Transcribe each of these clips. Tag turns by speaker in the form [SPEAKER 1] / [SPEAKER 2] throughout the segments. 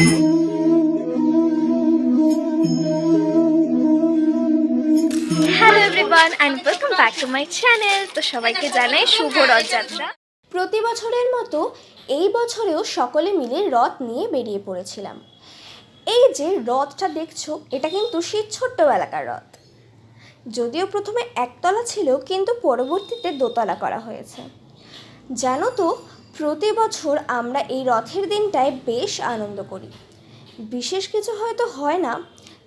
[SPEAKER 1] Hello
[SPEAKER 2] প্রতি বছরের মতো এই বছরেও সকলে মিলে রথ নিয়ে বেরিয়ে পড়েছিলাম। এই যে রথটা দেখছ, এটা কিন্তু সেই ছোট্টবেলাকার রথ। যদিও প্রথমে একতলা ছিল, কিন্তু পরবর্তীতে দোতলা করা হয়েছে। জানো তো প্রতি বছর আমরা এই রথের দিনটায় বেশ আনন্দ করি। বিশেষ কিছু হয়তো হয় না,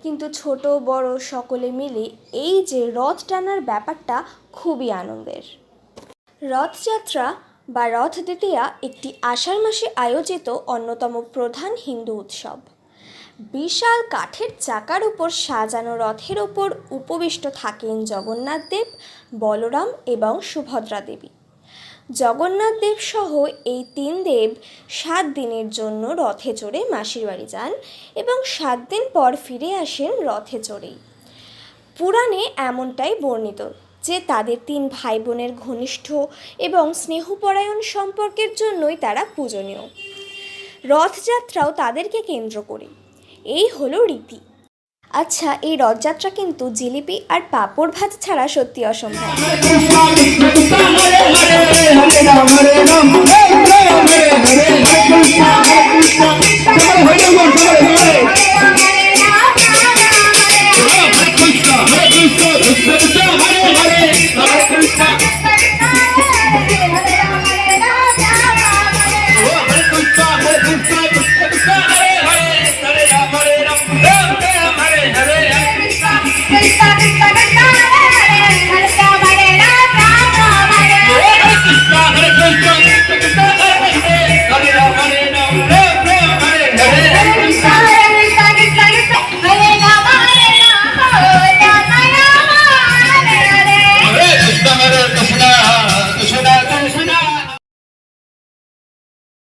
[SPEAKER 2] কিন্তু ছোট, বড় সকলে মিলে এই যে রথ টানার ব্যাপারটা খুবই আনন্দের। রথযাত্রা বা রথ দ্বিতীয়া একটি আষাঢ় মাসে আয়োজিত অন্যতম প্রধান হিন্দু উৎসব। বিশাল কাঠের চাকার উপর সাজানো রথের উপর উপবিষ্ট থাকেন জগন্নাথ দেব, বলরাম এবং সুভদ্রা দেবী। জগন্নাথ দেব সহ এই তিন দেব সাত দিনের জন্য রথে চড়ে মাসির বাড়ি যান এবং সাত দিন পর ফিরে আসেন রথে চড়েই। পুরাণে এমনটাই বর্ণিত যে তাদের তিন ভাই বোনের ঘনিষ্ঠ এবং স্নেহপরায়ণ সম্পর্কের জন্যই তারা পূজনীয়। রথযাত্রাও তাদেরকে কেন্দ্র করে। এই হলো রীতি। আচ্ছা এই রথযাত্রা কিন্তু জিলিপি আর পাঁপড় ভাত ছাড়া সত্যি অসম্ভব।